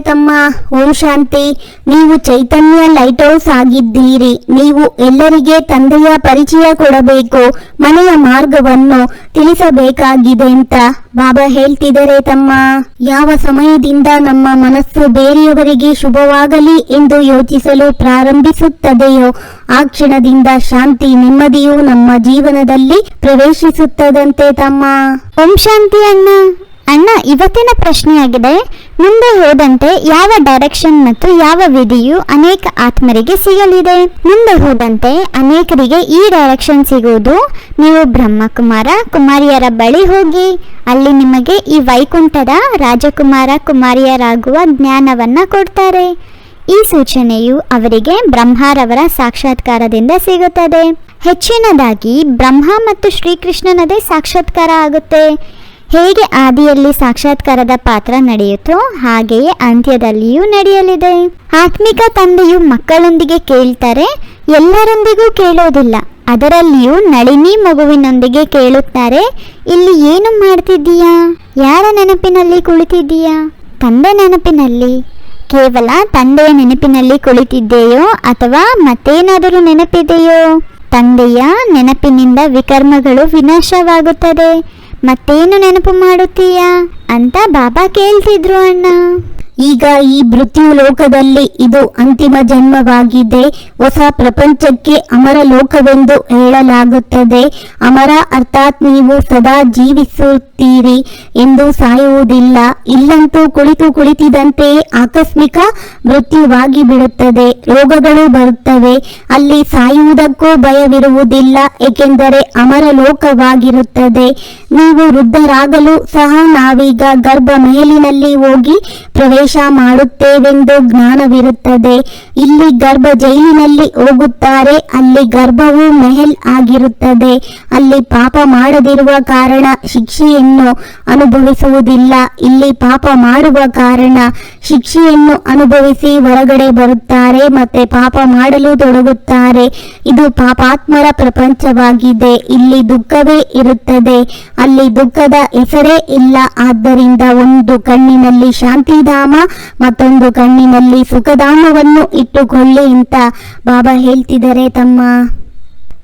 ತಮ್ಮ ಓಂ ಶಾಂತಿ. ನೀವು ಚೈತನ್ಯ light house ಆಗಿದ್ದೀರಿ. ನೀವು ಎಲ್ಲರಿಗೆ ತಂದೆಯ ಪರಿಚಯ ಕೊಡಬೇಕು, ಮನೆಯ ಮಾರ್ಗವನ್ನು ತಿಳಿಸಬೇಕಾಗಿದೆ ಅಂತ ಬಾಬಾ ಹೇಳ್ತಿದ್ದಾರೆ ತಮ್ಮ. ಯಾವ ಸಮಯದಿಂದ ನಮ್ಮ ಮನಸ್ಸು ಬೇರೆಯವರಿಗೆ ಶುಭವಾಗಲಿ ಎಂದು ಯೋಚಿಸಲು ಪ್ರಾರಂಭಿಸುತ್ತದೆಯೋ, ಆ ಕ್ಷಣದಿಂದ ಶಾಂತಿ ನೆಮ್ಮದಿಯು ನಮ್ಮ ಜೀವನದಲ್ಲಿ ಪ್ರವೇಶಿಸುತ್ತದಂತೆ ತಮ್ಮ. ಓಂ ಶಾಂತಿ ಅಣ್ಣ. ಅಣ್ಣ, ಇವತ್ತಿನ ಪ್ರಶ್ನೆಯಾಗಿದೆ, ಮುಂದೆ ಹೋದಂತೆ ಯಾವ ಡೈರೆಕ್ಷನ್ ಮತ್ತು ಯಾವ ವಿಧಿಯು ಅನೇಕ ಆತ್ಮರಿಗೆ ಸಿಗಲಿದೆ? ಮುಂದೆ ಹೋದಂತೆ ಅನೇಕರಿಗೆ ಈ ಡೈರೆಕ್ಷನ್ ಸಿಗುವುದು ನೀವು ಬ್ರಹ್ಮಕುಮಾರ ಕುಮಾರಿಯರ ಬಳಿ ಹೋಗಿ, ಅಲ್ಲಿ ನಿಮಗೆ ಈ ವೈಕುಂಠದ ರಾಜಕುಮಾರ ಕುಮಾರಿಯರಾಗುವ ಜ್ಞಾನವನ್ನ ಕೊಡ್ತಾರೆ. ಈ ಸೂಚನೆಯು ಅವರಿಗೆ ಬ್ರಹ್ಮರವರ ಸಾಕ್ಷಾತ್ಕಾರದಿಂದ ಸಿಗುತ್ತದೆ. ಹೆಚ್ಚಿನದಾಗಿ ಬ್ರಹ್ಮ ಮತ್ತು ಶ್ರೀಕೃಷ್ಣನದೇ ಸಾಕ್ಷಾತ್ಕಾರ ಆಗುತ್ತೆ. ಹೇಗೆ ಆದಿಯಲ್ಲಿ ಸಾಕ್ಷಾತ್ಕಾರದ ಪಾತ್ರ ನಡೆಯುತ್ತೋ ಹಾಗೆಯೇ ಅಂತ್ಯದಲ್ಲಿಯೂ ನಡೆಯಲಿದೆ. ಆತ್ಮಿಕ ತಂದೆಯು ಮಕ್ಕಳೊಂದಿಗೆ ಕೇಳ್ತಾರೆ, ಎಲ್ಲರೊಂದಿಗೂ ಕೇಳೋದಿಲ್ಲ. ಅದರಲ್ಲಿಯೂ ನಳಿನಿ ಮಗುವಿನೊಂದಿಗೆ ಕೇಳುತ್ತಾರೆ, ಇಲ್ಲಿ ಏನು ಮಾಡ್ತಿದ್ದೀಯಾ? ಯಾರ ನೆನಪಿನಲ್ಲಿ ಕುಳಿತಿದ್ದೀಯಾ? ತಂದೆ ನೆನಪಿನಲ್ಲಿ. ಕೇವಲ ತಂದೆಯ ನೆನಪಿನಲ್ಲಿ ಕುಳಿತಿದ್ದೆಯೋ ಅಥವಾ ಮತ್ತೇನಾದರೂ ನೆನಪಿದೆಯೋ? ತಂದೆಯ ನೆನಪಿನಿಂದ ವಿಕರ್ಮಗಳು ವಿನಾಶವಾಗುತ್ತದೆ. ಮತ್ತೇನು ನೆನಪು ಮಾಡುತ್ತೀಯಾ? ಅಂತ ಬಾಬಾ ಕೇಳ್ತಿದ್ರು ಅಣ್ಣ. ಈಗ ಈ ಮೃತ್ಯು ಲೋಕದಲ್ಲಿ ಇದು ಅಂತಿಮ ಜನ್ಮವಾಗಿದೆ. ಹೊಸ ಪ್ರಪಂಚಕ್ಕೆ ಅಮರ ಲೋಕವೆಂದು ಹೇಳಲಾಗುತ್ತದೆ. ಅಮರ ಅರ್ಥಾತ್ ನೀವು ಸದಾ ಜೀವಿಸುತ್ತೀರಿ ಎಂದು ಸಾಯುವುದಿಲ್ಲ. ಇಲ್ಲಂತೂ ಕುಳಿತು ಕುಳಿತಿದಂತೆ ಆಕಸ್ಮಿಕ ಮೃತ್ಯುವಾಗಿ ಬಿಡುತ್ತದೆ. ರೋಗಗಳು ಬರುತ್ತವೆ. ಅಲ್ಲಿ ಸಾಯುವುದಕ್ಕೂ ಭಯವಿರುವುದಿಲ್ಲ. ಏಕೆಂದರೆ ಅಮರ ಲೋಕವಾಗಿರುತ್ತದೆ. ನೀವು ವೃದ್ಧರಾಗಲು ಸಹ ನಾವೀಗ ಗರ್ಭ ಮೇಲಿನಲ್ಲಿ ಹೋಗಿ ಪ್ರವೇಶ ಮಾಡುತ್ತೇವೆಂದು ಜ್ಞಾನವಿರುತ್ತದೆ. ಇಲ್ಲಿ ಗರ್ಭ ಜೈಲಿನಲ್ಲಿ ಹೋಗುತ್ತಾರೆ ಅಲ್ಲಿ ಗರ್ಭವು ಮೆಹಲ್ ಆಗಿರುತ್ತದೆ. ಅಲ್ಲಿ ಪಾಪ ಮಾಡದಿರುವ ಕಾರಣ ಶಿಕ್ಷೆಯನ್ನು ಅನುಭವಿಸುವುದಿಲ್ಲ. ಇಲ್ಲಿ ಪಾಪ ಮಾಡುವ ಕಾರಣ ಶಿಕ್ಷೆಯನ್ನು ಅನುಭವಿಸಿ ಹೊರಗಡೆ ಬರುತ್ತಾರೆ, ಮತ್ತೆ ಪಾಪ ಮಾಡಲು ತೊಡಗುತ್ತಾರೆ. ಇದು ಪಾಪಾತ್ಮರ ಪ್ರಪಂಚವಾಗಿದೆ. ಇಲ್ಲಿ ದುಃಖವೇ ಇರುತ್ತದೆ. ಅಲ್ಲಿ ದುಃಖದ ಹೆಸರೇ ಇಲ್ಲ. ಆದ್ದರಿಂದ ಒಂದು ಕಣ್ಣಿನಲ್ಲಿ ಶಾಂತಿಧಾಮ, ಮತ್ತೊಂದು ಕಣ್ಣಿನಲ್ಲಿ ಸುಖಧಾಮವನ್ನು ಇಟ್ಟುಕೊಳ್ಳಿ ಅಂತ ಬಾಬಾ ಹೇಳ್ತಿದ್ದಾರೆ ತಮ್ಮ.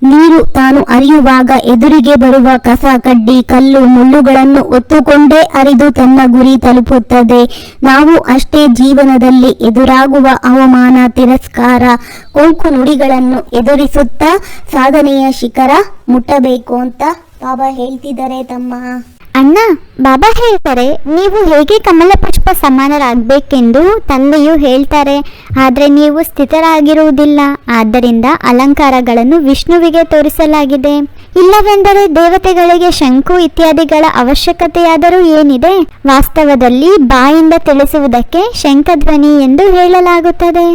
ನೀರು ತಾನು ಅರಿಯುವಾಗ ಎದುರಿಗೆ ಬರುವ ಕಸ, ಕಡ್ಡಿ, ಕಲ್ಲು, ಮುಳ್ಳುಗಳನ್ನು ಒತ್ತುಕೊಂಡೇ ಅರಿದು ತನ್ನ ಗುರಿ ತಲುಪುತ್ತದೆ. ನಾವು ಅಷ್ಟೇ ಜೀವನದಲ್ಲಿ ಎದುರಾಗುವ ಅವಮಾನ, ತಿರಸ್ಕಾರ ಕೋಂಕು ನುಡಿಗಳನ್ನು ಎದುರಿಸುತ್ತಾ ಸಾಧನೆಯ ಶಿಖರ ಮುಟ್ಟಬೇಕು ಅಂತ ಬಾಬಾ ಹೇಳ್ತಿದ್ದಾರೆ ತಮ್ಮ. ಅಣ್ಣ, ಬಾಬಾ ಹೇಳ್ತಾರೆ, ನೀವು ಹೇಗೆ ಕಮಲ ಪುಷ್ಪ ಸಮಾನರಾಗಬೇಕೆಂದು ತಂದೆಯು ಹೇಳ್ತಾರೆ, ಆದರೆ ನೀವು ಸ್ಥಿತರಾಗಿರುವುದಿಲ್ಲ. ಆದ್ದರಿಂದ ಅಲಂಕಾರಗಳನ್ನು ವಿಷ್ಣುವಿಗೆ ತೋರಿಸಲಾಗಿದೆ. ಇಲ್ಲವೆಂದರೆ ದೇವತೆಗಳಿಗೆ ಶಂಕು ಇತ್ಯಾದಿಗಳ ಅವಶ್ಯಕತೆಯಾದರೂ ಏನಿದೆ? ವಾಸ್ತವದಲ್ಲಿ ಬಾಯಿಂದ ತಿಳಿಸುವುದಕ್ಕೆ ಶಂಖಧ್ವನಿ ಎಂದು ಹೇಳಲಾಗುತ್ತದೆ.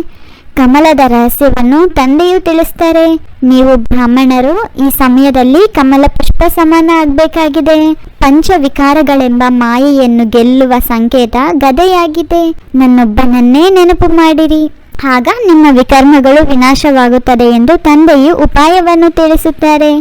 ಕಮಲದ ರಹಸ್ಯವನ್ನು ತಂದೆಯು ತಿಳಿಸ್ತಾರೆ. ನೀವು ಬ್ರಾಹ್ಮಣರು ಈ ಸಮಯದಲ್ಲಿ ಕಮಲ ಪುಷ್ಪ ಸಮಾನ ಆಗಬೇಕಾಗಿದೆ. ಪಂಚವಿಕಾರಗಳೆಂಬ ಮಾಯೆಯನ್ನು ಗೆಲ್ಲುವ ಸಂಕೇತ ಗದೆಯಾಗಿದೆ. ನನ್ನೊಬ್ಬನನ್ನೇ ನೆನಪು ಮಾಡಿರಿ. ಆಗ ನಿಮ್ಮ ವಿಕರ್ಮಗಳು ವಿನಾಶವಾಗುತ್ತದೆ ಎಂದು ತಂದೆಯು ಉಪಾಯವನ್ನು ತಿಳಿಸುತ್ತಾರೆ.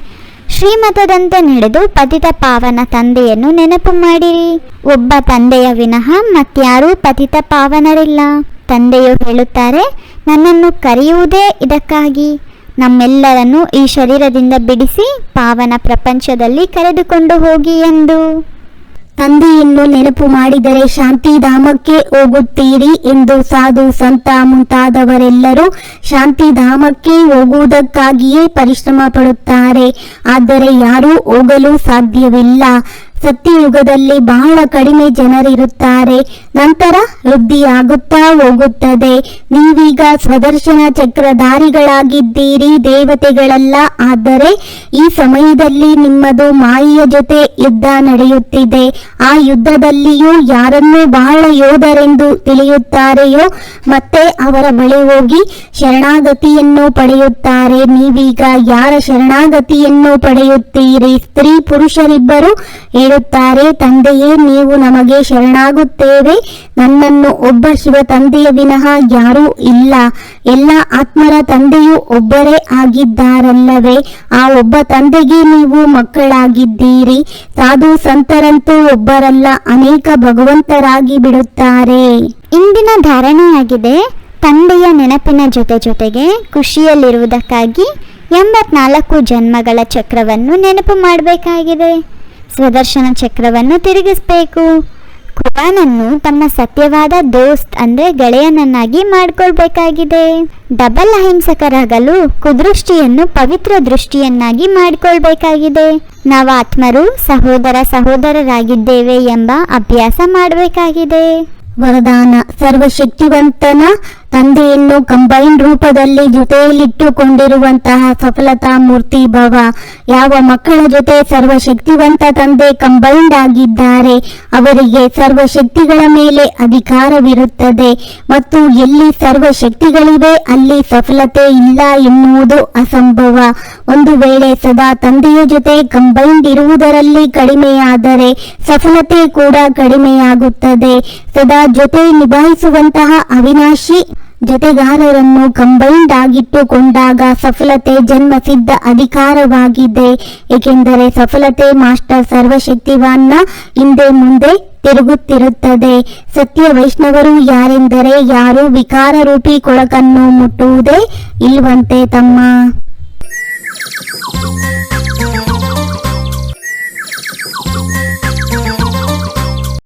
ಶ್ರೀಮತದಂತೆ ನಡೆದು ಪತಿತ ಪಾವನ ತಂದೆಯನ್ನು ನೆನಪು ಮಾಡಿರಿ. ಒಬ್ಬ ತಂದೆಯ ವಿನಃ ಮತ್ಯಾರೂ ಪತಿತ ಪಾವನರಿಲ್ಲ. ತಂದೆಯು ಹೇಳುತ್ತಾರೆ ನನ್ನನ್ನು ಕರೆಯುವುದೇ ಇದಕ್ಕಾಗಿ. ನಮ್ಮೆಲ್ಲರನ್ನು ಈ ಶರೀರದಿಂದ ಬಿಡಿಸಿ ಪಾವನ ಪ್ರಪಂಚದಲ್ಲಿ ಕರೆದುಕೊಂಡು ಹೋಗಿ ಎಂದು. ತಂದೆಯನ್ನು ನೆನಪು ಮಾಡಿದರೆ ಶಾಂತಿಧಾಮಕ್ಕೆ ಹೋಗುತ್ತೀರಿ ಎಂದು ಸಾಧು, ಸಂತ ಮುಂತಾದವರೆಲ್ಲರೂ ಶಾಂತಿಧಾಮಕ್ಕೆ ಹೋಗುವುದಕ್ಕಾಗಿಯೇ ಪರಿಶ್ರಮ ಪಡುತ್ತಾರೆ. ಆದರೆ ಯಾರೂ ಹೋಗಲು ಸಾಧ್ಯವಿಲ್ಲ. ಸತ್ಯಯುಗದಲ್ಲಿ ಬಹಳ ಕಡಿಮೆ ಜನರಿರುತ್ತಾರೆ ನಂತರ ವೃದ್ಧಿಯಾಗುತ್ತಾ ಹೋಗುತ್ತದೆ. ನೀವೀಗ ಸ್ವದರ್ಶನ ಚಕ್ರಧಾರಿಗಳಾಗಿದ್ದೀರಿ, ದೇವತೆಗಳಲ್ಲ. ಆದರೆ ಈ ಸಮಯದಲ್ಲಿ ನಿಮ್ಮದು ಮಾಯಿಯ ಜೊತೆ ಯುದ್ಧ ನಡೆಯುತ್ತಿದೆ. ಆ ಯುದ್ಧದಲ್ಲಿಯೂ ಯಾರನ್ನು ಬಹಳ ಯೋಧರೆಂದು ತಿಳಿಯುತ್ತಾರೆಯೋ, ಮತ್ತೆ ಅವರ ಬಳಿ ಹೋಗಿ ಶರಣಾಗತಿಯನ್ನು ಪಡೆಯುತ್ತಾರೆ. ನೀವೀಗ ಯಾರ ಶರಣಾಗತಿಯನ್ನು ಪಡೆಯುತ್ತೀರಿ? ಸ್ತ್ರೀ, ಪುರುಷರಿಬ್ಬರು ಹೇಳುತ್ತಾರೆ, ತಂದೆಯೇ, ನೀವು ನಮಗೆ ಶರಣಾಗುತ್ತೇವೆ. ನನ್ನನ್ನು ಒಬ್ಬ ಶಿವ ತಂದೆಯ ವಿನಃ ಯಾರೂ ಇಲ್ಲ. ಎಲ್ಲ ಆತ್ಮರ ತಂದೆಯು ಒಬ್ಬರೇ ಆಗಿದ್ದಾರಲ್ಲವೇ. ಆ ಒಬ್ಬ ತಂದೆಗೆ ನೀವು ಮಕ್ಕಳಾಗಿದ್ದೀರಿ. ಸಾಧು ಸಂತರಂತೂ ಒಬ್ಬರಲ್ಲ, ಅನೇಕ ಭಗವಂತರಾಗಿ ಬಿಡುತ್ತಾರೆ. ಇಂದಿನ ಧಾರಣೆಯಾಗಿದೆ, ತಂದೆಯ ನೆನಪಿನ ಜೊತೆ ಜೊತೆಗೆ ಖುಷಿಯಲ್ಲಿರುವುದಕ್ಕಾಗಿ ಎಂಬತ್ನಾಲ್ಕು ಜನ್ಮಗಳ ಚಕ್ರವನ್ನು ನೆನಪು ಮಾಡಬೇಕಾಗಿದೆ. ಸ್ವದರ್ಶನ ಚಕ್ರವನ್ನು ತಿರುಗಿಸ್ಬೇಕು. ಕುರಾನನ್ನು ತಮ್ಮ ಸತ್ಯವಾದ ದೋಸ್ತ್ ಅಂದ್ರೆ ಗೆಳೆಯನನ್ನಾಗಿ ಮಾಡ್ಕೊಳ್ಬೇಕಾಗಿದೆ. ಡಬಲ್ ಅಹಿಂಸಕರಾಗಲು ಕುದೃಷ್ಟಿಯನ್ನು ಪವಿತ್ರ ದೃಷ್ಟಿಯನ್ನಾಗಿ ಮಾಡಿಕೊಳ್ಬೇಕಾಗಿದೆ. ನಾವು ಆತ್ಮರು ಸಹೋದರ ಸಹೋದರರಾಗಿದ್ದೇವೆ ಎಂಬ ಅಭ್ಯಾಸ ಮಾಡಬೇಕಾಗಿದೆ. ವರದಾನ ಸರ್ವಶಕ್ತಿವಂತನ ತಂದೆಯನ್ನು ಕಂಬೈನ್ ರೂಪದಲ್ಲಿ ಜೊತೆಯಲ್ಲಿಟ್ಟುಕೊಂಡಿರುವಂತಹ ಸಫಲತಾ ಮೂರ್ತಿ ಭವ. ಯಾವ ಮಕ್ಕಳ ಜೊತೆ ಸರ್ವಶಕ್ತಿವಂತ ತಂದೆ ಕಂಬೈನ್ಡ್ ಆಗಿದ್ದಾರೆ, ಅವರಿಗೆ ಸರ್ವಶಕ್ತಿಗಳ ಮೇಲೆ ಅಧಿಕಾರವಿರುತ್ತದೆ. ಮತ್ತು ಎಲ್ಲಿ ಸರ್ವಶಕ್ತಿಗಳಿವೆ, ಅಲ್ಲಿ ಸಫಲತೆ ಇಲ್ಲ ಎನ್ನುವುದು ಅಸಂಭವ. ಒಂದು ವೇಳೆ ಸದಾ ತಂದೆಯ ಜೊತೆ ಕಂಬೈನ್ಡ್ ಇರುವುದರಲ್ಲಿ ಕಡಿಮೆಯಾದರೆ ಸಫಲತೆ ಕೂಡ ಕಡಿಮೆಯಾಗುತ್ತದೆ. ಸದಾ ಜೊತೆ ನಿಭಾಯಿಸುವಂತಹ ಅವಿನಾಶಿ ಜೊತೆಗಾರರನ್ನು ಕಂಬೈನ್ಡ್ ಆಗಿಟ್ಟುಕೊಂಡಾಗ ಸಫಲತೆ ಜನ್ಮಸಿದ್ಧ ಅಧಿಕಾರವಾಗಿದೆ. ಏಕೆಂದರೆ ಸಫಲತೆ ಮಾಸ್ಟರ್ ಸರ್ವಶಕ್ತಿವಾನ್ನ ಹಿಂದೆ ಮುಂದೆ ತಿರುಗುತ್ತಿರುತ್ತದೆ. ಸತ್ಯ ವೈಷ್ಣವರು ಯಾರೆಂದರೆ ಯಾರು ವಿಕಾರ ರೂಪಿ ಕೊಳಕನ್ನು ಮುಟ್ಟುವುದೇ ಇಲ್ವಂತೆ ತಮ್ಮ